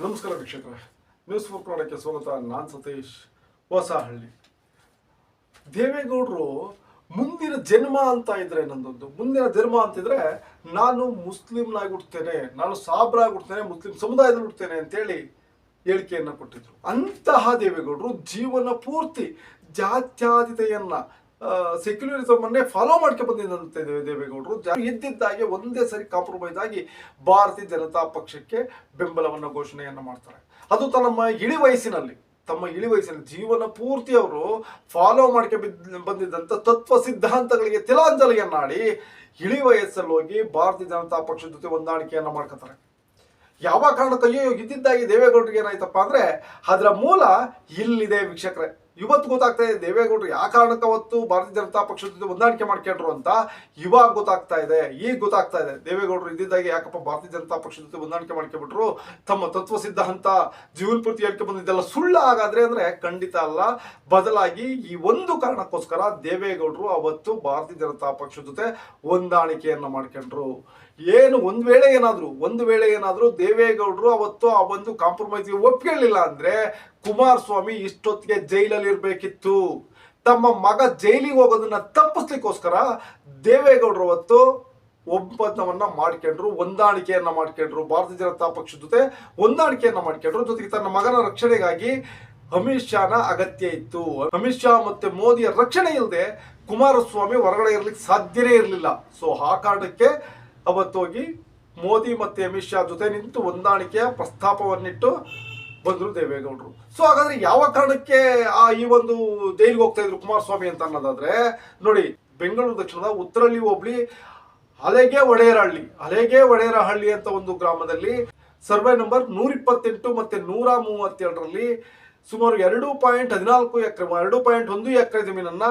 ನಮಸ್ಕಾರ ವೀಕ್ಷಕರೇ. News four ಕನ್ನಡಕ್ಕೆ ಸ್ವಾಗತ. ನಾನು ಸತೀಶ್. ಹೊಸಹಳ್ಳಿ. ದೇವೇಗೌಡರು ಮುಂದಿನ ಜನ್ಮ ಅಂತ ಇದ್ರೆ ನಂದೊಂದು. ಮುಂದಿನ ಜನ್ಮ ಅಂತಿದ್ರೆ ನಾನು ಮುಸ್ಲಿಮ್ನಾಗಿ ಹುಡ್ತೇನೆ ನಾನು ಸಾಬ್ರಾಗಿ ಹುಡ್ತೇನೆ ಮುಸ್ಲಿಂ ಸಮುದಾಯದಲ್ಲಿ ಹುಡ್ತೇನೆ ಅಂತೇಳಿ ಹೇಳಿಕೆಯನ್ನು ಕೊಟ್ಟಿದ್ರು. ಅಂತಹ ದೇವೇಗೌಡರು ಜೀವನ ಪೂರ್ತಿ ಜಾತ್ಯಾತೀತೆಯನ್ನ ಸೆಕ್ಯುಲರಿಸಮ್ ಅನ್ನೇ ಫಾಲೋ ಮಾಡ್ಕೆ ಬಂದಿದ್ದಂತೆ ದೇವೇಗೌಡರು. ಇದ್ದಿದ್ದಾಗೆ ಒಂದೇ ಸರಿ ಕಾಂಪ್ರಮೈಸ್ ಆಗಿ ಭಾರತೀಯ ಜನತಾ ಪಕ್ಷಕ್ಕೆ ಬೆಂಬಲವನ್ನು ಘೋಷಣೆಯನ್ನ ಮಾಡ್ತಾರೆ. ಅದು ತಮ್ಮ ಇಳಿ ವಯಸ್ಸಿನಲ್ಲಿ, ತಮ್ಮ ಇಳಿ ವಯಸ್ಸಿನಲ್ಲಿ ಜೀವನ ಪೂರ್ತಿ ಅವರು ಫಾಲೋ ಮಾಡ್ಕೆ ಬಂದಿದ್ದಂತ ತತ್ವ ಸಿದ್ಧಾಂತಗಳಿಗೆ ತಿಲಾಂಜಲಿಯನ್ನಾಡಿ ಇಳಿ ವಯಸ್ಸಲ್ಲಿ ಹೋಗಿ ಭಾರತೀಯ ಜನತಾ ಪಕ್ಷದ ಜೊತೆ ಹೊಂದಾಣಿಕೆಯನ್ನ ಮಾಡ್ಕೊತಾರೆ. ಯಾವ ಕಾರಣಕ್ಕೆ ಅಯ್ಯೋ ಇದ್ದಿದ್ದಾಗಿ ದೇವೇಗೌಡರಿಗೆ ಏನಾಯ್ತಪ್ಪ ಅಂದ್ರೆ, ಅದರ ಮೂಲ ಇಲ್ಲಿದೆ ವೀಕ್ಷಕರೇ. ಇವತ್ತು ಗೊತ್ತಾಗ್ತಾ ಇದೆ, ದೇವೇಗೌಡರು ಯಾವ ಕಾರಣಕ್ಕೆ ಅವತ್ತು ಭಾರತೀಯ ಜನತಾ ಪಕ್ಷದ ಜೊತೆ ಹೊಂದಾಣಿಕೆ ಮಾಡ್ಕೊಂಡ್ರು ಅಂತ ಇವಾಗ ಗೊತ್ತಾಗ್ತಾ ಇದೆ, ಈಗ ಗೊತ್ತಾಗ್ತಾ ಇದೆ. ದೇವೇಗೌಡರು ಇದ್ದಿದ್ದಾಗ ಯಾಕಪ್ಪ ಭಾರತೀಯ ಜನತಾ ಪಕ್ಷದ ಜೊತೆ ಹೊಂದಾಣಿಕೆ ಮಾಡ್ಕೊಂಡ್ಬಿಟ್ರು? ತಮ್ಮ ತತ್ವ ಸಿದ್ಧಾಂತ, ಜೀವನ ಪೂರ್ತಿ ಹೇಳ್ಕೆ ಬಂದಿದ್ದೆಲ್ಲ ಸುಳ್ಳ ಹಾಗಾದ್ರೆ ಅಂದ್ರೆ ಖಂಡಿತ ಅಲ್ಲ. ಬದಲಾಗಿ ಈ ಒಂದು ಕಾರಣಕ್ಕೋಸ್ಕರ ದೇವೇಗೌಡರು ಅವತ್ತು ಭಾರತೀಯ ಜನತಾ ಪಕ್ಷದ ಜೊತೆ ಹೊಂದಾಣಿಕೆಯನ್ನು ಮಾಡ್ಕೊಂಡ್ರು. ಏನು ಒಂದು ವೇಳೆ ಏನಾದರೂ, ಒಂದು ವೇಳೆ ಏನಾದರೂ ದೇವೇಗೌಡರು ಅವತ್ತು ಆ ಒಂದು ಕಾಂಪ್ರಮೈಸ್ಗೆ ಒಪ್ಕೊಳ್ಳಿಲ್ಲ ಅಂದ್ರೆ ಕುಮಾರಸ್ವಾಮಿ ಇಷ್ಟೊತ್ತಿಗೆ ಜೈಲಲ್ಲಿ ಇರಬೇಕಿತ್ತು. ತಮ್ಮ ಮಗ ಜೈಲಿಗೆ ಹೋಗೋದನ್ನ ತಪ್ಪಿಸ್ಲಿಕ್ಕೋಸ್ಕರ ದೇವೇಗೌಡರು ಅವತ್ತು ಒಪ್ಪಂದವನ್ನ ಮಾಡ್ಕೊಂಡ್ರು, ಹೊಂದಾಣಿಕೆಯನ್ನ ಮಾಡ್ಕೊಂಡ್ರು. ಭಾರತೀಯ ಜನತಾ ಪಕ್ಷದ ಜೊತೆ ಹೊಂದಾಣಿಕೆಯನ್ನ ಮಾಡ್ಕೊಂಡ್ರು. ಜೊತೆಗೆ ತನ್ನ ಮಗನ ರಕ್ಷಣೆಗಾಗಿ ಅಮಿತ್ ಶಾನ ಅಗತ್ಯ ಇತ್ತು. ಅಮಿತ್ ಶಾ ಮತ್ತೆ ಮೋದಿಯ ರಕ್ಷಣೆ ಇಲ್ಲದೆ ಕುಮಾರಸ್ವಾಮಿ ಹೊರಗಡೆ ಇರ್ಲಿಕ್ಕೆ ಸಾಧ್ಯನೇ ಇರಲಿಲ್ಲ. ಸೊ ಆ ಕಾರಣಕ್ಕೆ ಅವತ್ತೋಗಿ ಮೋದಿ ಮತ್ತೆ ಅಮಿತ್ ಶಾ ಜೊತೆ ನಿಂತು ಹೊಂದಾಣಿಕೆಯ ಪ್ರಸ್ತಾಪವನ್ನಿಟ್ಟು ಬಂದರು ದೇವೇಗೌಡರು. ಸೊ ಹಾಗಾದ್ರೆ ಯಾವ ಕಾರಣಕ್ಕೆ ಆ ಈ ಒಂದು ಜೈಲಿಗೆ ಹೋಗ್ತಾ ಇದ್ರು ಕುಮಾರಸ್ವಾಮಿ ಅಂತ ಅನ್ನೋದಾದ್ರೆ, ನೋಡಿ, ಬೆಂಗಳೂರು ದಕ್ಷಿಣದ ಉತ್ತರಳ್ಳಿ ಹೋಬಳಿ ಹಲೆಗೆ ಒಡೆಯರಹಳ್ಳಿ ಹಲೆಗೆ ಒಡೆಯರಹಳ್ಳಿ ಅಂತ ಒಂದು ಗ್ರಾಮದಲ್ಲಿ ಸರ್ವೆ ನಂಬರ್ ನೂರ ಇಪ್ಪತ್ತೆಂಟು ಮತ್ತೆ ನೂರ ಮೂವತ್ತೇಳರಲ್ಲಿ ಸುಮಾರು ಎರಡು ಪಾಯಿಂಟ್ ಹದಿನಾಲ್ಕು ಎಕರೆ, ಎರಡು ಪಾಯಿಂಟ್ ಒಂದು ಎಕರೆ ಜಮೀನನ್ನ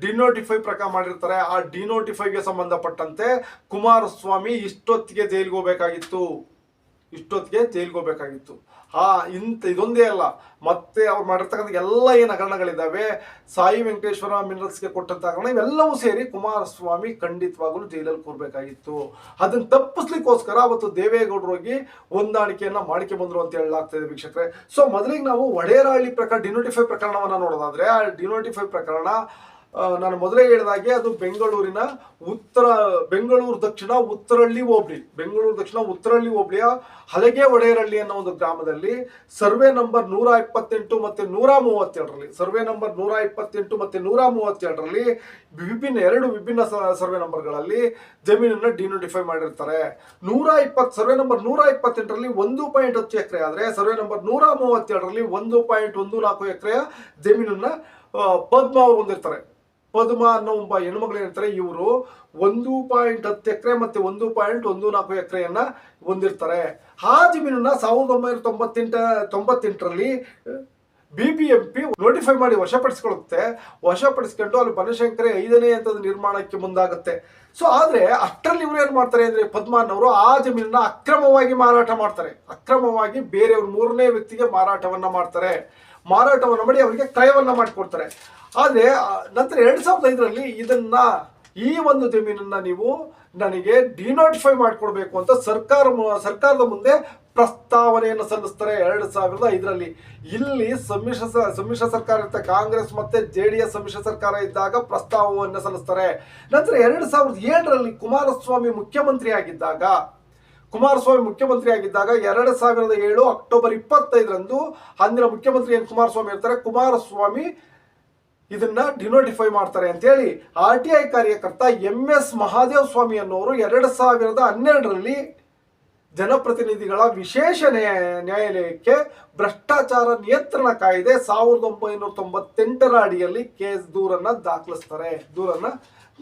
ಡಿನೋಟಿಫೈ ಪ್ರಕಾರ ಮಾಡಿರ್ತಾರೆ. ಆ ಡಿನೋಟಿಫೈಗೆ ಸಂಬಂಧಪಟ್ಟಂತೆ ಕುಮಾರಸ್ವಾಮಿ ಇಷ್ಟೊತ್ತಿಗೆ ಜೈಲಿಗೆ ಹೋಗ್ಬೇಕಾಗಿತ್ತು. ಇಷ್ಟೊತ್ತಿಗೆ ಜೈಲಿಗೆ ಹೋಗ್ಬೇಕಾಗಿತ್ತು ಆ ಇಂಥ ಇದೊಂದೇ ಅಲ್ಲ, ಮತ್ತೆ ಅವ್ರು ಮಾಡಿರ್ತಕ್ಕಂಥ ಎಲ್ಲ ಏನು ಹಗರಣಗಳಿದ್ದಾವೆ, ಸಾಯಿ ವೆಂಕಟೇಶ್ವರ ಮಿನರಲ್ಸ್ಗೆ ಕೊಟ್ಟಂತ ಹಗರಣ, ಇವೆಲ್ಲವೂ ಸೇರಿ ಕುಮಾರಸ್ವಾಮಿ ಖಂಡಿತವಾಗಲೂ ಜೈಲಲ್ಲಿ ಕೂರ್ಬೇಕಾಗಿತ್ತು. ಅದನ್ನ ತಪ್ಪಿಸ್ಲಿಕ್ಕೋಸ್ಕರ ಅವತ್ತು ದೇವೇಗೌಡರು ಹೋಗಿ ಹೊಂದಾಣಿಕೆಯನ್ನ ಮಾಡಿಕೆ ಬಂದರು ಅಂತ ಹೇಳಲಾಗ್ತದೆ ವೀಕ್ಷಕರೇ. ಸೊ ಮೊದಲಿಗೆ ನಾವು ವಡೇರಹಳ್ಳಿ ಪ್ರಕರಣ ಡಿನೋಟಿಫೈ ಪ್ರಕರಣವನ್ನ ನೋಡೋದಾದ್ರೆ, ಆ ಡಿನೋಟಿಫೈ ಪ್ರಕರಣ ನಾನು ಮೊದಲೇ ಹೇಳಿದಾಗೆ ಅದು ಬೆಂಗಳೂರಿನ ಉತ್ತರ, ಬೆಂಗಳೂರು ದಕ್ಷಿಣ ಉತ್ತರಳ್ಳಿ ಹೋಬಳಿ. ಬೆಂಗಳೂರು ದಕ್ಷಿಣ ಉತ್ತರಳ್ಳಿ ಹೋಬಳಿಯ ಹಲಗೆ ಒಡೆಯರಹಳ್ಳಿ ಅನ್ನೋ ಒಂದು ಗ್ರಾಮದಲ್ಲಿ ಸರ್ವೆ ನಂಬರ್ ನೂರ ಇಪ್ಪತ್ತೆಂಟು ಮತ್ತೆ ನೂರ ಮೂವತ್ತೇಳರಲ್ಲಿ ಸರ್ವೆ ನಂಬರ್ ನೂರ ಇಪ್ಪತ್ತೆಂಟು ಮತ್ತೆ ನೂರ ಮೂವತ್ತೆರಡರಲ್ಲಿ ವಿಭಿನ್ನ ಎರಡು ವಿಭಿನ್ನ ಸರ್ವೆ ನಂಬರ್ಗಳಲ್ಲಿ ಜಮೀನನ್ನು ಡಿನೋಟಿಫೈ ಮಾಡಿರ್ತಾರೆ. ನೂರ ಇಪ್ಪತ್ತು, ಸರ್ವೆ ನಂಬರ್ ನೂರ ಇಪ್ಪತ್ತೆಂಟರಲ್ಲಿ ಒಂದು ಪಾಯಿಂಟ್ ಹತ್ತು ಎಕರೆ ಆದರೆ ಸರ್ವೆ ನಂಬರ್ ನೂರ ಮೂವತ್ತೆರಡರಲ್ಲಿ ಒಂದು ಪಾಯಿಂಟ್ ಒಂದು ನಾಲ್ಕು ಎಕರೆಯ ಜಮೀನನ್ನು ಪದ್ಮ ಅವರು ಹೊಂದಿರ್ತಾರೆ. ಪದ್ಮ ಅನ್ನೋ ಒಬ್ಬ ಹೆಣ್ಮಗಳು ಏನಿರ್ತಾರೆ ಇವರು ಒಂದು ಪಾಯಿಂಟ್ ಹತ್ತು ಎಕರೆ ಮತ್ತೆ ಒಂದು ಪಾಯಿಂಟ್ ಒಂದು ನಾಲ್ಕು ಎಕರೆಯನ್ನ ಹೊಂದಿರ್ತಾರೆ. ಆ ಜಮೀನನ್ನ ಸಾವಿರದ ಒಂಬೈನೂರ ತೊಂಬತ್ತೆಂಟ, ತೊಂಬತ್ತೆಂಟರಲ್ಲಿ B B M P notify ಮಾಡಿ ವಶಪಡಿಸ್ಕೊಳ್ಳುತ್ತೆ. ವಶಪಡಿಸ್ಕೊಂಡು ಅಲ್ಲಿ ಬನಶಂಕರಿ ಐದನೇ ಹಂತದ ನಿರ್ಮಾಣಕ್ಕೆ ಮುಂದಾಗುತ್ತೆ. ಸೊ ಆದ್ರೆ ಅಷ್ಟರಲ್ಲಿ ಇವರು ಏನು ಮಾಡ್ತಾರೆ ಅಂದ್ರೆ ಪದ್ಮಾನವರು ಆ ಜಮೀನನ್ನ ಅಕ್ರಮವಾಗಿ ಮಾರಾಟ ಮಾಡ್ತಾರೆ. ಅಕ್ರಮವಾಗಿ ಬೇರೆಯವ್ರ ಮೂರನೇ ವ್ಯಕ್ತಿಗೆ ಮಾರಾಟವನ್ನ ಮಾಡ್ತಾರೆ. ಮಾರಾಟವನ್ನು ಮಾಡಿ ಅವರಿಗೆ ಕ್ರಯವನ್ನು ಮಾಡಿಕೊಡ್ತಾರೆ. ಆದ್ರೆ ನಂತರ ಎರಡು ಸಾವಿರದ ಐದರಲ್ಲಿ ಇದನ್ನ, ಈ ಒಂದು ಜಮೀನನ್ನ ನೀವು ನನಗೆ ಡಿನೋಟಿಫೈ ಮಾಡಿಕೊಡ್ಬೇಕು ಅಂತ ಸರ್ಕಾರ ಸರ್ಕಾರದ ಮುಂದೆ ಪ್ರಸ್ತಾವನೆಯನ್ನು ಸಲ್ಲಿಸ್ತಾರೆ ಎರಡು ಸಾವಿರದ ಐದರಲ್ಲಿ. ಇಲ್ಲಿ ಸಮ್ಮಿಶ್ರ ಸಮ್ಮಿಶ್ರ ಸರ್ಕಾರ ಇರುತ್ತೆ. ಕಾಂಗ್ರೆಸ್ ಮತ್ತೆ ಜೆ ಡಿ ಎಸ್ ಸಮ್ಮಿಶ್ರ ಸರ್ಕಾರ ಇದ್ದಾಗ ಪ್ರಸ್ತಾವವನ್ನು ಸಲ್ಲಿಸ್ತಾರೆ. ನಂತರ ಎರಡು ಸಾವಿರದ ಏಳರಲ್ಲಿ ಕುಮಾರಸ್ವಾಮಿ ಮುಖ್ಯಮಂತ್ರಿ ಆಗಿದ್ದಾಗ, ಕುಮಾರಸ್ವಾಮಿ ಮುಖ್ಯಮಂತ್ರಿ ಆಗಿದ್ದಾಗ ಎರಡು ಸಾವಿರದ ಏಳು ಅಕ್ಟೋಬರ್ ಇಪ್ಪತ್ತೈದರಂದು ಅಂದಿನ ಮುಖ್ಯಮಂತ್ರಿ ಏನು ಕುಮಾರಸ್ವಾಮಿ ಇರ್ತಾರೆ. ಕುಮಾರಸ್ವಾಮಿ ಇದನ್ನ ಡಿನೋಟಿಫೈ ಮಾಡ್ತಾರೆ ಅಂತೇಳಿ ಆರ್ ಟಿ ಐ ಕಾರ್ಯಕರ್ತ ಎಂ ಎಸ್ ಮಹಾದೇವ ಸ್ವಾಮಿ ಅನ್ನೋರು ಎರಡು ಸಾವಿರದ ಹನ್ನೆರಡರಲ್ಲಿ ಜನಪ್ರತಿನಿಧಿಗಳ ವಿಶೇಷ ನ್ಯಾಯ- ನ್ಯಾಯಾಲಯಕ್ಕೆ ಭ್ರಷ್ಟಾಚಾರ ನಿಯಂತ್ರಣ ಕಾಯ್ದೆ ಸಾವಿರದ ಒಂಬೈನೂರ ತೊಂಬತ್ತೆಂಟರ ಅಡಿಯಲ್ಲಿ ಕೇಸ್ ದೂರನ್ನ ದಾಖಲಿಸ್ತಾರೆ. ದೂರನ್ನ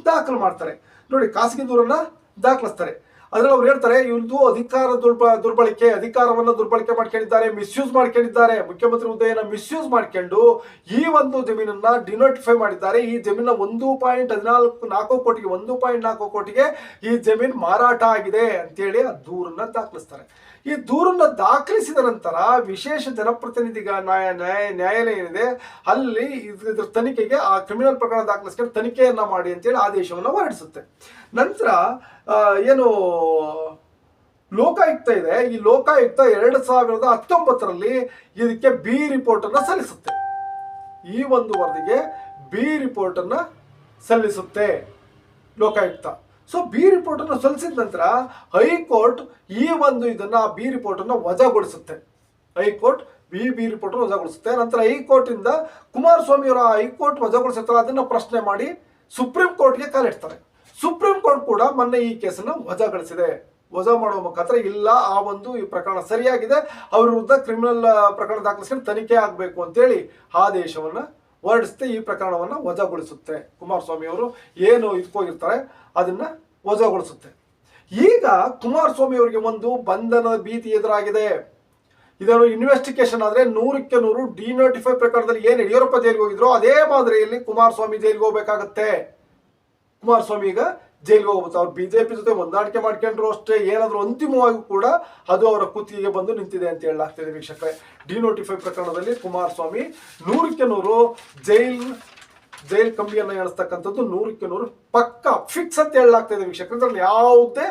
ದಾಖಲು ಮಾಡ್ತಾರೆ. ನೋಡಿ, ಖಾಸಗಿ ದೂರನ್ನ ದಾಖಲಿಸ್ತಾರೆ. ಅದ್ರಲ್ಲಿ ಅವ್ರು ಹೇಳ್ತಾರೆ ಇವ್ರದ್ದು ಅಧಿಕಾರ ದುರ್ಬ, ದುರ್ಬಳಕೆ, ಅಧಿಕಾರವನ್ನ ದುರ್ಬಳಕೆ ಮಾಡ್ಕೊಂಡಿದ್ದಾರೆ ಮಿಸ್ಯೂಸ್ ಮಾಡ್ಕೊಂಡಿದ್ದಾರೆ. ಮುಖ್ಯಮಂತ್ರಿ ಹುದ್ದೆಯನ್ನ ಮಿಸ್ಯೂಸ್ ಮಾಡ್ಕೊಂಡು ಈ ಒಂದು ಜಮೀನನ್ನ ಡಿನೋಟಿಫೈ ಮಾಡಿದ್ದಾರೆ. ಈ ಜಮೀನ ಒಂದು ಪಾಯಿಂಟ್ ಹದಿನಾಲ್ಕು, ನಾಲ್ಕು ಕೋಟಿಗೆ, ಒಂದು ಪಾಯಿಂಟ್ ನಾಲ್ಕು ಕೋಟಿಗೆ ಈ ಜಮೀನ್ ಮಾರಾಟ ಆಗಿದೆ ಅಂತೇಳಿ ಆ ದೂರನ್ನ ದಾಖಲಿಸ್ತಾರೆ. ಈ ದೂರನ್ನ ದಾಖಲಿಸಿದ ನಂತರ ವಿಶೇಷ ಜನಪ್ರತಿನಿಧಿಗಳ ನ್ಯಾಯ ನ್ಯಾಯ, ನ್ಯಾಯಾಲಯ ಏನಿದೆ, ಅಲ್ಲಿ ಇದ್ರ ತನಿಖೆಗೆ ಆ ಕ್ರಿಮಿನಲ್ ಪ್ರಕರಣ ದಾಖಲಿಸ್ಕೊಂಡು ತನಿಖೆಯನ್ನ ಮಾಡಿ ಅಂತೇಳಿ ಆದೇಶವನ್ನು ಹೊರಡಿಸುತ್ತೆ. ನಂತರ ಏನು ಲೋಕಾಯುಕ್ತ ಇದೆ. ಈ ಲೋಕಾಯುಕ್ತ ಎರಡು ಸಾವಿರದ ಹತ್ತೊಂಬತ್ತರಲ್ಲಿ ಇದಕ್ಕೆ ಬಿ ರಿಪೋರ್ಟ್ ಅನ್ನ ಸಲ್ಲಿಸುತ್ತೆ. ಈ ಒಂದು ವರದಿಗೆ ಬಿ ರಿಪೋರ್ಟ್ ಅನ್ನ ಸಲ್ಲಿಸುತ್ತೆ ಲೋಕಾಯುಕ್ತ. ಸೊ ಬಿ ರಿಪೋರ್ಟ್ ಅನ್ನು ಸಲ್ಲಿಸಿದ ನಂತರ ಹೈಕೋರ್ಟ್ ಈ ಒಂದು ಇದನ್ನ ಬಿ ರಿಪೋರ್ಟ್ ಅನ್ನು ವಜಾಗೊಳಿಸುತ್ತೆ. High court B B report ವಜಾಗೊಳಿಸುತ್ತೆ. ನಂತರ ಹೈಕೋರ್ಟ್ ಇಂದ ಕುಮಾರಸ್ವಾಮಿ ಅವರ ಹೈಕೋರ್ಟ್ ವಜಾಗೊಳಿಸುತ್ತಾರೆ ಅದನ್ನ ಪ್ರಶ್ನೆ ಮಾಡಿ ಸುಪ್ರೀಂ ಕೋರ್ಟ್ಗೆ ಕಾಲಿಡ್ತಾರೆ ಸುಪ್ರೀಂ ಕೋರ್ಟ್ ಕೂಡ ಮೊನ್ನೆ ಈ ಕೇಸನ್ನು ವಜಾಗೊಳಿಸಿದೆ. ವಜಾ ಮಾಡುವ ಮುಖಾಂತರ ಇಲ್ಲ, ಆ ಒಂದು ಈ ಪ್ರಕರಣ ಸರಿಯಾಗಿದೆ, ಅವ್ರ ವಿರುದ್ಧ ಕ್ರಿಮಿನಲ್ ಪ್ರಕರಣ ದಾಖಲಿಸಿಕೊಂಡು ತನಿಖೆ ಆಗಬೇಕು ಅಂತೇಳಿ ಆದೇಶವನ್ನ ಹೊರಡಿಸುತ್ತೆ ಈ ಪ್ರಕರಣವನ್ನ ವಜಾಗೊಳಿಸುತ್ತೆ. ಕುಮಾರಸ್ವಾಮಿ ಅವರು ಏನು ಇದ್ಕೋಗಿರ್ತಾರೆ ಅದನ್ನ ವಜಾಗೊಳಿಸುತ್ತೆ. ಈಗ ಕುಮಾರಸ್ವಾಮಿ ಅವರಿಗೆ ಒಂದು ಬಂಧನ ಭೀತಿ ಎದುರಾಗಿದೆ. ಇದನ್ನು ಇನ್ವೆಸ್ಟಿಗೇಷನ್ ಆದ್ರೆ ನೂರಕ್ಕೆ ನೂರು ಡಿನೋಟಿಫೈ ಪ್ರಕರಣದಲ್ಲಿ ಏನು ಯಡಿಯೂರಪ್ಪ ಜೈಲಿಗೆ ಹೋಗಿದ್ರು, ಅದೇ ಮಾದರಿಯಲ್ಲಿ ಕುಮಾರಸ್ವಾಮಿ ಜೈಲಿಗೆ ಹೋಗ್ಬೇಕಾಗತ್ತೆ. ಕುಮಾರಸ್ವಾಮಿ ಈಗ ಜೈಲಿಗೆ ಹೋಗ್ಬೋದು ಅವ್ರು ಬಿಜೆಪಿ ಜೊತೆ ಹೊಂದಾಣಿಕೆ ಮಾಡ್ಕೊಂಡ್ರು ಅಷ್ಟೇ, ಏನಾದರೂ ಅಂತಿಮವಾಗಿ ಕೂಡ ಅದು ಅವರ ಕುತ್ತಿಗೆ ಬಂದು ನಿಂತಿದೆ ಅಂತ ಹೇಳಲಾಗ್ತಿದೆ ವೀಕ್ಷಕರೇ. ಡಿನೋಟಿಫೈ ಪ್ರಕರಣದಲ್ಲಿ ಕುಮಾರಸ್ವಾಮಿ ನೂರಕ್ಕೆ ನೂರು ಜೈಲ್ ಜೈಲ್ ಕಂಬಿಯನ್ನು ಎಣಿಸ್ತಕ್ಕಂಥದ್ದು ನೂರಕ್ಕೆ ನೂರು ಪಕ್ಕ ಫಿಕ್ಸ್ ಅಂತ ಹೇಳಲಾಗ್ತಿದೆ ವೀಕ್ಷಕರೇ. ಅದರಲ್ಲಿ ಯಾವುದೇ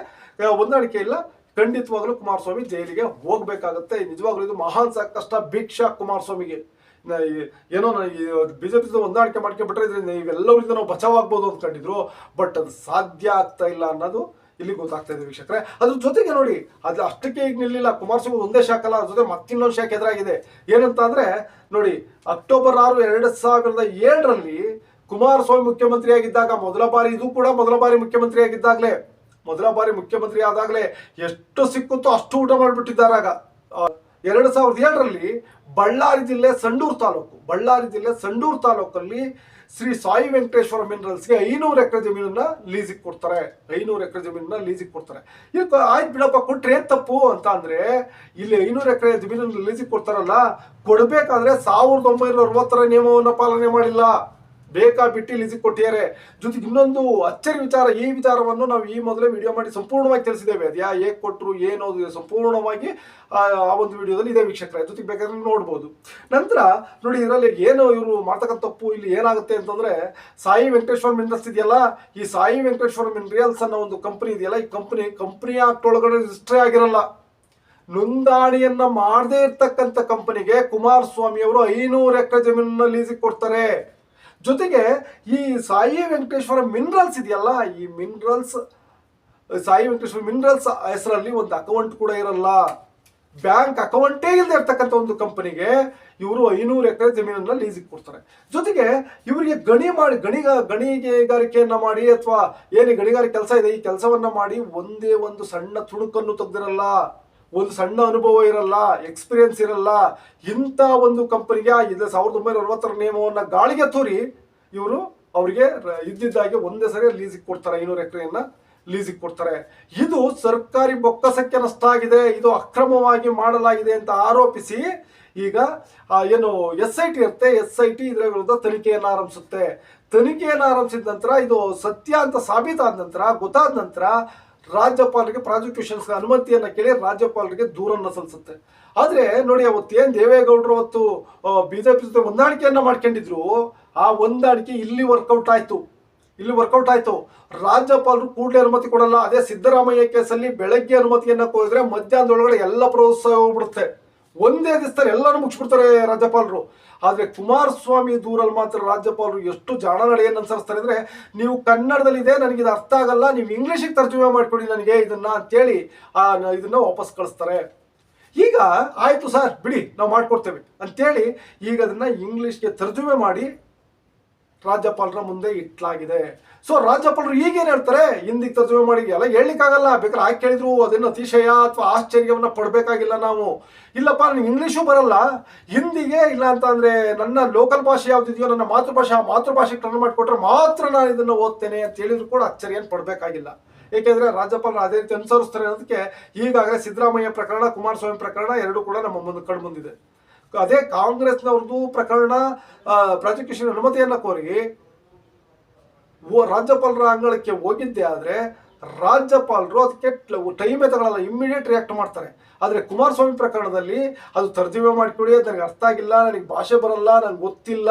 ಹೊಂದಾಣಿಕೆ ಇಲ್ಲ. ಖಂಡಿತವಾಗಲೂ ಕುಮಾರಸ್ವಾಮಿ ಜೈಲಿಗೆ ಹೋಗ್ಬೇಕಾಗತ್ತೆ. ನಿಜವಾಗ್ಲೂ ಇದು ಮಹಾನ್ ಸಾಕಷ್ಟ ಭಿಕ್ಷಾ ಕುಮಾರಸ್ವಾಮಿಗೆ. ನ- ಬಿ ಜೆ ಪಿ ಹೊಂದಾಣಿಕೆ ಮಾಡ್ಕೊಂಡ್ಬಿಟ್ರೆ ಇದರಿಂದ ಇವೆಲ್ಲವರಿಂದ ನಾವು ಬಚಾವಾಗ್ಬೋದು ಅಂದ್ಕೊಂಡಿದ್ರು ಬಟ್ ಅದು ಸಾಧ್ಯ ಆಗ್ತಾ ಇಲ್ಲ ಅನ್ನೋದು ಇಲ್ಲಿ ಗೊತ್ತಾಗ್ತಾ ಇದೆ ವೀಕ್ಷಕರೇ. ಅದ್ರ ಜೊತೆಗೆ ನೋಡಿ, ಅದು ಅಷ್ಟಕ್ಕೆ ಈಗ ನಿಲ್ಲಿಲ್ಲ. ಕುಮಾರಸ್ವಾಮಿ ಒಂದೇ ಶಾಖಲ್ಲ, ಅದ್ರ ಜೊತೆ ಮತ್ತಿನ್ನೊಂದು ಶಾಖೆ ಎದುರಾಗಿದೆ. ಏನಂತ ಅಂದ್ರೆ, ನೋಡಿ, ಅಕ್ಟೋಬರ್ ಆರು ಎರಡು ಸಾವಿರದ ಏಳರಲ್ಲಿ ಕುಮಾರಸ್ವಾಮಿ ಮುಖ್ಯಮಂತ್ರಿ ಆಗಿದ್ದಾಗ ಮೊದಲ ಬಾರಿ, ಇದು ಕೂಡ ಮೊದಲ ಬಾರಿ ಮುಖ್ಯಮಂತ್ರಿ ಆಗಿದ್ದಾಗಲೇ ಮೊದಲ ಬಾರಿ ಮುಖ್ಯಮಂತ್ರಿ ಆದಾಗಲೇ ಎಷ್ಟು ಸಿಕ್ಕುತ್ತೋ ಅಷ್ಟು ಊಟ ಮಾಡಿಬಿಟ್ಟಿದ್ದಾರಾಗ. ಎರಡು ಸಾವಿರದ ಏಳರಲ್ಲಿ ಬಳ್ಳಾರಿ ಜಿಲ್ಲೆ ಸಂಡೂರು ತಾಲೂಕು, ಬಳ್ಳಾರಿ ಜಿಲ್ಲೆ ಸಂಡೂರು ತಾಲೂಕಲ್ಲಿ ಶ್ರೀ ಸಾಯಿ ವೆಂಕಟೇಶ್ವರ ಮಿನರಲ್ಸ್ಗೆ ಐನೂರು ಎಕರೆ ಜಮೀನನ್ನ ಲೀಸಿಗೆ ಕೊಡ್ತಾರೆ. ಐನೂರು ಎಕರೆ ಜಮೀನನ್ನ ಲೀಸಿಗೆ ಕೊಡ್ತಾರೆ. ಈಗ ಆಯ್ತು ಬಿಡಪ್ಪ, ಕೊಟ್ರೆ ಏನ್ ತಪ್ಪು ಅಂತ ಅಂದ್ರೆ ಇಲ್ಲಿ ಐನೂರು ಎಕರೆ ಜಮೀನನ್ನ ಲೀಸಿಗೆ ಕೊಡ್ತಾರಲ್ಲ, ಕೊಡಬೇಕಾದ್ರೆ ಸಾವಿರದ ಒಂಬೈನೂರ ಅರವತ್ತರ ನಿಯಮವನ್ನು ಪಾಲನೆ ಮಾಡಿಲ್ಲ. ಬೇಕಾ ಬಿಟ್ಟು ಲೀಸಿಗೆ ಕೊಟ್ಟಿದ್ದಾರೆ. ಜೊತೆಗೆ ಇನ್ನೊಂದು ಅಚ್ಚರಿ ವಿಚಾರ, ಈ ವಿಚಾರವನ್ನು ನಾವು ಈ ಮೊದಲೇ ವಿಡಿಯೋ ಮಾಡಿ ಸಂಪೂರ್ಣವಾಗಿ ತಿಳಿಸಿದ್ದೇವೆ. ಅದ್ಯಾ ಹೇಗೆ ಕೊಟ್ಟರು ಏನು, ಅದು ಸಂಪೂರ್ಣವಾಗಿ, ಆ ಆ ಒಂದು ವಿಡಿಯೋದಲ್ಲಿ ಇದೆ ವೀಕ್ಷಕರ. ಜೊತೆಗೆ ಬೇಕಾದ್ರೆ ನೋಡ್ಬೋದು. ನಂತರ ನೋಡಿ, ಇದರಲ್ಲಿ ಏನು ಇವರು ಮಾಡ್ತಕ್ಕಂಥ ತಪ್ಪು, ಇಲ್ಲಿ ಏನಾಗುತ್ತೆ ಅಂತಂದ್ರೆ, ಸಾಯಿ ವೆಂಕಟೇಶ್ವರ ಮಿನರಲ್ಸ್ ಇದೆಯಲ್ಲ ಈ ಸಾಯಿ ವೆಂಕಟೇಶ್ವರ ಮಿನರಲ್ಸ್ ಅನ್ನೋ ಒಂದು ಕಂಪನಿ ಇದೆಯಲ್ಲ? ಈ ಕಂಪನಿ ಕಂಪನಿ ಆಕ್ಟ್ ಒಳಗಡೆ ರಿಜಿಸ್ಟ್ರೇ ಆಗಿರಲ್ಲ. ನೋಂದಾಣಿಯನ್ನ ಮಾಡದೇ ಇರ್ತಕ್ಕಂಥ ಕಂಪನಿಗೆ ಕುಮಾರಸ್ವಾಮಿ ಅವರು ಐನೂರು ಎಕರೆ ಜಮೀನನ್ನ ಲೀಸಿಗೆ ಕೊಡ್ತಾರೆ. ಜೊತೆಗೆ ಈ ಸಾಯಿ ವೆಂಕಟೇಶ್ವರ ಮಿನರಲ್ಸ್ ಇದೆಯಲ್ಲ, ಈ ಮಿನರಲ್ಸ್ ಸಾಯಿ ವೆಂಕಟೇಶ್ವರ ಮಿನರಲ್ಸ್ ಹೆಸರಲ್ಲಿ ಒಂದು ಅಕೌಂಟ್ ಕೂಡ ಇರಲ್ಲ. ಬ್ಯಾಂಕ್ ಅಕೌಂಟೇ ಇಲ್ಲದೆ ಇರ್ತಕ್ಕಂಥ ಒಂದು ಕಂಪನಿಗೆ ಇವರು ಐನೂರು ಎಕರೆ ಜಮೀನನ್ನ ಲೀಸಿಗೆ ಕೊಡ್ತಾರೆ. ಜೊತೆಗೆ ಇವರಿಗೆ ಗಣಿ ಮಾಡಿ ಗಣಿಗ ಗಣಿಗಾರಿಕೆಯನ್ನ ಮಾಡಿ ಅಥವಾ ಏನು ಗಣಿಗಾರಿಕೆ ಕೆಲಸ ಇದೆ, ಈ ಕೆಲಸವನ್ನ ಮಾಡಿ ಒಂದೇ ಒಂದು ಸಣ್ಣ ತುಣುಕನ್ನು ತೆಗ್ದಿರಲ್ಲ. ಒಂದು ಸಣ್ಣ ಅನುಭವ ಇರಲ್ಲ ಎಕ್ಸ್ಪೀರಿಯನ್ಸ್ ಇರಲ್ಲ, ಇಂಥ ಒಂದು ಕಂಪನಿಗೆ ಇದು ಸಾವಿರದ ಒಂಬೈನೂರ ಅರವತ್ತರ ನಿಯಮವನ್ನು ಗಾಳಿಗೆ ತೂರಿ ಇವರು ಅವರಿಗೆ ಇದ್ದಿದ್ದಾಗೆ ಒಂದೇ ಸರಿ ಲೀಸಿಗೆ ಕೊಡ್ತಾರೆ, ಐನೂರು ಎಕರೆಯನ್ನ ಲೀಸಿಗೆ ಕೊಡ್ತಾರೆ. ಇದು ಸರ್ಕಾರಿ ಬೊಕ್ಕಸಕ್ಕೆ ನಷ್ಟ ಆಗಿದೆ, ಇದು ಅಕ್ರಮವಾಗಿ ಮಾಡಲಾಗಿದೆ ಅಂತ ಆರೋಪಿಸಿ ಈಗ ಏನು ಎಸ್ ಐ ಟಿ ಇರುತ್ತೆ, ಎಸ್ ಐ ಟಿ ಇದರ ವಿರುದ್ಧ ತನಿಖೆಯನ್ನು ಆರಂಭಿಸುತ್ತೆ. ತನಿಖೆಯನ್ನು ಆರಂಭಿಸಿದ ನಂತರ ಇದು ಸತ್ಯ ಅಂತ ಸಾಬೀತಾದ ನಂತರ, ಗೊತ್ತಾದ ನಂತರ ರಾಜ್ಯಪಾಲರಿಗೆ ಪ್ರಾಸಿಕ್ಯೂಷನ್ಸ್ ಅನುಮತಿಯನ್ನ ಕೇಳಿ ರಾಜ್ಯಪಾಲರಿಗೆ ದೂರನ್ನ ಸಲ್ಲಿಸುತ್ತೆ. ಆದರೆ ನೋಡಿ ಅವತ್ತೇನ್ ದೇವೇಗೌಡರು ಅವತ್ತು ಬಿಜೆಪಿ ಜೊತೆ ಹೊಂದಾಣಿಕೆಯನ್ನು ಮಾಡ್ಕೊಂಡಿದ್ರು, ಆ ಹೊಂದಾಣಿಕೆ ಇಲ್ಲಿ ವರ್ಕೌಟ್ ಆಯ್ತು. ಇಲ್ಲಿ ವರ್ಕೌಟ್ ಆಯ್ತು. ರಾಜ್ಯಪಾಲರು ಕೂಡಲೇ ಅನುಮತಿ ಕೊಡಲ್ಲ. ಅದೇ ಸಿದ್ದರಾಮಯ್ಯ ಕೇಸಲ್ಲಿ ಬೆಳಗ್ಗೆ ಅನುಮತಿಯನ್ನ ಕೋರಿದ್ರೆ ಮಧ್ಯಾಹ್ನದೊಳಗಡೆ ಎಲ್ಲ ಪ್ರೋತ್ಸಾಹ ಹೋಗ್ಬಿಡುತ್ತೆ. ಒಂದೇ ದಿವಸದಲ್ಲಿ ಎಲ್ಲರೂ ಮುಗಿಸ್ಬಿಡ್ತಾರೆ ರಾಜ್ಯಪಾಲರು. ಆದರೆ ಕುಮಾರಸ್ವಾಮಿ ದೂರಲ್ಲಿ ಮಾತ್ರ ರಾಜ್ಯಪಾಲರು ಎಷ್ಟು ಜಾಣ ನಡೆಯನ್ನು ಅನುಸರಿಸ್ತಾರೆ ಅಂದರೆ, ನೀವು ಕನ್ನಡದಲ್ಲಿ ಇದೆ, ನನಗೆ ಇದು ಅರ್ಥ ಆಗಲ್ಲ, ನೀವು ಇಂಗ್ಲೀಷಿಗೆ ತರ್ಜುಮೆ ಮಾಡಿಕೊಡಿ ನನಗೆ ಇದನ್ನು ಅಂತೇಳಿ ಆ ಇದನ್ನ ವಾಪಸ್ ಕಳಿಸ್ತಾರೆ. ಈಗ ಆಯಿತು ಸರ್, ಬಿಡಿ, ನಾವು ಮಾಡಿಕೊಡ್ತೇವೆ. ಅಂತೇಳಿ ಈಗ ಅದನ್ನು ಇಂಗ್ಲೀಷ್ಗೆ ತರ್ಜುಮೆ ಮಾಡಿ ರಾಜ್ಯಪಾಲರ ಮುಂದೆ ಇಟ್ಲಾಗಿದೆ. ಸೊ ರಾಜ್ಯಪಾಲರು ಈಗೇನು ಹೇಳ್ತಾರೆ? ಹಿಂದಿಗೆ ತರ್ಜುಮೆ ಮಾಡಿ ಎಲ್ಲ ಹೇಳಲಿಕ್ಕಾಗಲ್ಲ. ಬೇಕಾದ್ರೆ ಹಾಕಿ ಕೇಳಿದ್ರು, ಅದನ್ನು ಅತಿಶಯ ಅಥವಾ ಆಶ್ಚರ್ಯವನ್ನು ಪಡಬೇಕಾಗಿಲ್ಲ ನಾವು. ಇಲ್ಲಪ್ಪ ನನಗೆ ಇಂಗ್ಲೀಷು ಬರಲ್ಲ. ಹಿಂದಿಗೆ ಇಲ್ಲ ಅಂತ ಅಂದರೆ ನನ್ನ ಲೋಕಲ್ ಭಾಷೆ ಯಾವುದಿದೆಯೋ, ನನ್ನ ಮಾತೃಭಾಷೆ, ಆ ಮಾತೃಭಾಷೆಗೆ ಮಾಡಿ ಮಾಡಿಕೊಟ್ರೆ ಮಾತ್ರ ನಾನು ಇದನ್ನು ಓದ್ತೇನೆ ಅಂತ ಹೇಳಿದ್ರು ಕೂಡ ಅಚ್ಚರಿಯನ್ನು ಪಡಬೇಕಾಗಿಲ್ಲ. ಏಕೆಂದರೆ ರಾಜ್ಯಪಾಲರು ಅದೇ ರೀತಿ ಅನುಸರಿಸ್ತಾರೆ ಅನ್ನೋದಕ್ಕೆ ಈಗಾಗಲೇ ಸಿದ್ದರಾಮಯ್ಯ ಪ್ರಕರಣ, ಕುಮಾರಸ್ವಾಮಿ ಪ್ರಕರಣ ಎರಡೂ ಕೂಡ ನಮ್ಮ ಮುಂದೆ ಕಂಡು ಬಂದಿದೆ ಅದೇ ಕಾಂಗ್ರೆಸ್ನವ್ರದ್ದು ಪ್ರಕರಣ ಪ್ರಾಸಿಕ್ಯೂಷನ್ ಅನುಮತಿಯನ್ನ ಕೋರಿ ರಾಜ್ಯಪಾಲರ ಅಂಗಳಕ್ಕೆ ಹೋಗಿದ್ದೆ ಆದರೆ ರಾಜ್ಯಪಾಲರು ಅದಕ್ಕೆ ಟೈಮೇ ತಗೊಳ್ಳಲ್ಲ ಇಮ್ಮಿಡಿಯೇಟ್ ರಿಯಾಕ್ಟ್ ಮಾಡ್ತಾರೆ. ಆದ್ರೆ ಕುಮಾರಸ್ವಾಮಿ ಪ್ರಕರಣದಲ್ಲಿ ಅದು ತರ್ಜುಮೆ ಮಾಡಿಕೊಡಿ, ನನಗೆ ಅರ್ಥ ಆಗಿಲ್ಲ, ನನಗೆ ಭಾಷೆ ಬರಲ್ಲ ನನಗೆ ಗೊತ್ತಿಲ್ಲ,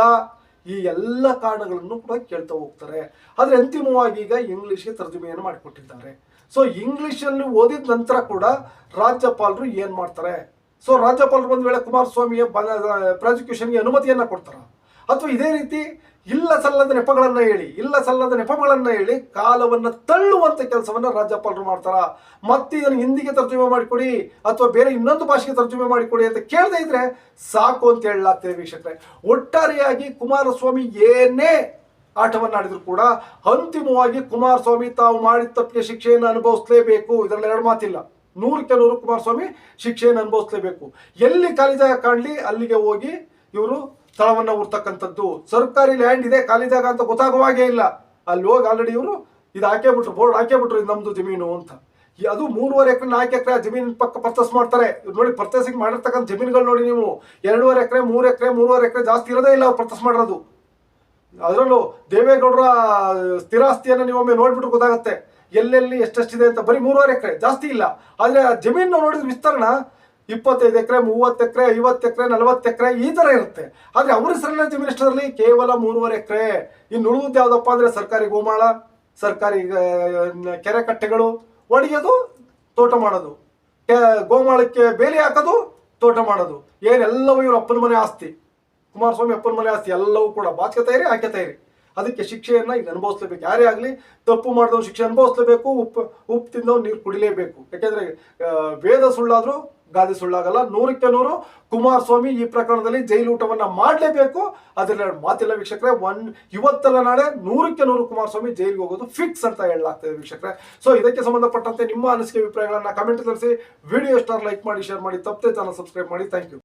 ಈ ಎಲ್ಲ ಕಾರಣಗಳನ್ನು ಕೂಡ ಕೇಳ್ತಾ ಹೋಗ್ತಾರೆ. ಆದರೆ ಅಂತಿಮವಾಗಿ ಈಗ ಇಂಗ್ಲಿಷ್ಗೆ ತರ್ಜುಮೆಯನ್ನು ಮಾಡಿಕೊಟ್ಟಿದ್ದಾರೆ. ಸೊ ಇಂಗ್ಲೀಷಲ್ಲಿ ಓದಿದ ನಂತರ ಕೂಡ ರಾಜ್ಯಪಾಲರು ಏನು ಮಾಡ್ತಾರೆ? ಸೊ ರಾಜ್ಯಪಾಲರು ಒಂದು ವೇಳೆ ಕುಮಾರಸ್ವಾಮಿಯ ಪ್ರಾಸಿಕ್ಯೂಷನ್ಗೆ ಅನುಮತಿಯನ್ನ ಕೊಡ್ತಾರ. ಅಥವಾ ಇದೇ ರೀತಿ ಇಲ್ಲ ಸಲ್ಲದ ನೆಪಗಳನ್ನು ಹೇಳಿ, ಇಲ್ಲ ಸಲ್ಲದ ನೆಪಗಳನ್ನು ಹೇಳಿ ಕಾಲವನ್ನ ತಳ್ಳುವಂತ ಕೆಲಸವನ್ನ ರಾಜ್ಯಪಾಲರು ಮಾಡ್ತಾರ. ಮತ್ತೆ ಇದನ್ನು ಹಿಂದಿಗೆ ತರ್ಜುಮೆ ಮಾಡಿಕೊಡಿ ಅಥವಾ ಬೇರೆ ಇನ್ನೊಂದು ಭಾಷೆಗೆ ತರ್ಜುಮೆ ಮಾಡಿಕೊಡಿ ಅಂತ ಕೇಳದೇ ಇದ್ರೆ ಸಾಕು ಅಂತ ಹೇಳಲಾಗ್ತದೆ ವೀಕ್ಷಕರೇ. ಒಟ್ಟಾರೆಯಾಗಿ ಕುಮಾರಸ್ವಾಮಿ ಏನೇ ಆಟವನ್ನು ಆಡಿದ್ರು ಕೂಡ ಅಂತಿಮವಾಗಿ ಕುಮಾರಸ್ವಾಮಿ ತಾವು ಮಾಡಿದ ತಪ್ಪಿಗೆ ಶಿಕ್ಷೆಯನ್ನು ಅನುಭವಿಸಲೇಬೇಕು. ಇದರಲ್ಲಿ ಎರಡು ಮಾತಿಲ್ಲ. ನೂರಕ್ಕೆ ನೂರು ಕುಮಾರಸ್ವಾಮಿ ಶಿಕ್ಷೆಯನ್ನು ಅನುಭವಿಸಲೇಬೇಕು. ಎಲ್ಲಿ ಖಾಲಿ ಜಾಗ ಕಾಣಲಿ, ಅಲ್ಲಿಗೆ ಹೋಗಿ ಇವರು ಸ್ಥಳವನ್ನು ಹುಡ್ತಕ್ಕಂಥದ್ದು. ಸರ್ಕಾರಿ ಲ್ಯಾಂಡ್ ಇದೆ ಖಾಲಿ ಜಾಗ ಅಂತ ಗೊತ್ತಾಗುವಾಗೇ ಇಲ್ಲ. ಅಲ್ಲಿ ಹೋಗಿ ಆಲ್ರೆಡಿ ಇವರು ಇದು ಹಾಕೇ ಬಿಟ್ರು ಬೋರ್ಡ್ ಹಾಕೇಬಿಟ್ರು ಇದು ನಮ್ಮದು ಜಮೀನು ಅಂತ. ಅದು ಮೂರುವರೆ ಎಕರೆ, ನಾಲ್ಕು ಎಕರೆ ಜಮೀನು ಪಕ್ಕ ಪರ್ಚೇಸ್ ಮಾಡ್ತಾರೆ. ನೋಡಿ ಪರ್ಚೇಸಿಂಗ್ ಮಾಡಿರ್ತಕ್ಕಂಥ ಜಮೀನುಗಳು ನೋಡಿ ನೀವು. ಎರಡೂವರೆ ಎಕರೆ, ಮೂರು ಎಕರೆ, ಮೂರುವರೆ ಎಕರೆ ಜಾಸ್ತಿ ಇರೋದೇ ಇಲ್ಲ ಅವ್ರು ಪರ್ಚೇಸ್ ಮಾಡಿರೋದು. ಅದರಲ್ಲೂ ದೇವೇಗೌಡರ ಸ್ಥಿರಾಸ್ತಿಯನ್ನು ನೀವೊಮ್ಮೆ ನೋಡ್ಬಿಟ್ಟು ಗೊತ್ತಾಗುತ್ತೆ. ಎಲ್ಲೆಲ್ಲಿ ಎಷ್ಟೆಷ್ಟಿದೆ ಅಂತ ಬರೀ ಮೂರುವರೆ ಎಕರೆ, ಜಾಸ್ತಿ ಇಲ್ಲ. ಆದರೆ ಆ ಜಮೀನು ನೋಡಿದ್ರೆ ವಿಸ್ತರಣ ಇಪ್ಪತ್ತೈದು ಎಕರೆ, ಮೂವತ್ತು ಎಕರೆ, ಐವತ್ತು ಎಕರೆ, ನಲವತ್ತು ಎಕರೆ ಈ ಥರ ಇರುತ್ತೆ. ಆದರೆ ಅವ್ರ ಹೆಸರನ್ನ ಜಮೀನು ಎಷ್ಟರಲ್ಲಿ? ಕೇವಲ ಮೂರುವರೆ ಎಕರೆ. ಇನ್ನು ಉಳಿದು ಯಾವುದಪ್ಪ ಅಂದರೆ ಸರ್ಕಾರಿ ಗೋಮಾಳ, ಸರ್ಕಾರಿ ಕೆರೆ ಕಟ್ಟೆಗಳು ಒಡೆಯೋದು, ತೋಟ ಮಾಡೋದು. ಗೋಮಾಳಕ್ಕೆ ಬೇಲಿ ಹಾಕೋದು, ತೋಟ ಮಾಡೋದು. ಏನೆಲ್ಲವೂ ಇವರು ಅಪ್ಪನ ಮನೆ ಆಸ್ತಿ. ಕುಮಾರಸ್ವಾಮಿ ಅಪ್ಪನ ಮನೆ ಆಸ್ತಿ ಎಲ್ಲವೂ ಕೂಡ. ಬಾಚ್ಕೊತಾ ತಯಾರಿ ಹಾಕ್ಯತಾ ಇರಿ ಅದಕ್ಕೆ ಶಿಕ್ಷೆಯನ್ನ ಈಗ ಅನುಭವಿಸ್ಲೇಬೇಕು. ಯಾರೇ ಆಗಲಿ ತಪ್ಪು ಮಾಡಿದವ್ರು ಶಿಕ್ಷೆ ಅನುಭವಿಸ್ಲೇಬೇಕು, ಉಪ್ಪು ಉಪ್ಪು ತಿಂದವ್ ನೀರು ಕುಡಿಲೇಬೇಕು. ಯಾಕೆಂದ್ರೆ ವೇದ ಸುಳ್ಳಾದ್ರೂ ಗಾದೆ ಸುಳ್ಳಾಗಲ್ಲ. ನೂರಕ್ಕೆ ನೂರು ಕುಮಾರಸ್ವಾಮಿ ಈ ಪ್ರಕರಣದಲ್ಲಿ ಜೈಲೂಟವನ್ನ ಮಾಡಲೇಬೇಕು. ಅದರಲ್ಲಿ ಮಾತಿಲ್ಲ ವೀಕ್ಷಕರೇ. ಒನ್, ಇವತ್ತಲ್ಲ ನಾಳೆ ನೂರಕ್ಕೆ ನೂರು ಕುಮಾರಸ್ವಾಮಿ ಜೈಲಿಗೆ ಹೋಗೋದು ಫಿಕ್ಸ್ ಅಂತ ಹೇಳಲಾಗ್ತದೆ ವೀಕ್ಷಕರೇ. ಸೊ ಇದಕ್ಕೆ ಸಂಬಂಧಪಟ್ಟಂತೆ ನಿಮ್ಮ ಅನಿಸಿಕೆ, ಅಭಿಪ್ರಾಯಗಳನ್ನ ಕಮೆಂಟ್ ತಿಳಿಸಿ. ವಿಡಿಯೋ ಸ್ಟಾರ್ ಲೈಕ್ ಮಾಡಿ ಶೇರ್ ಮಾಡಿ. ತಪ್ಪದೆ ಚಾನಲ್ ಸಬ್ಸ್ಕ್ರೈಬ್ ಮಾಡಿ. Thank you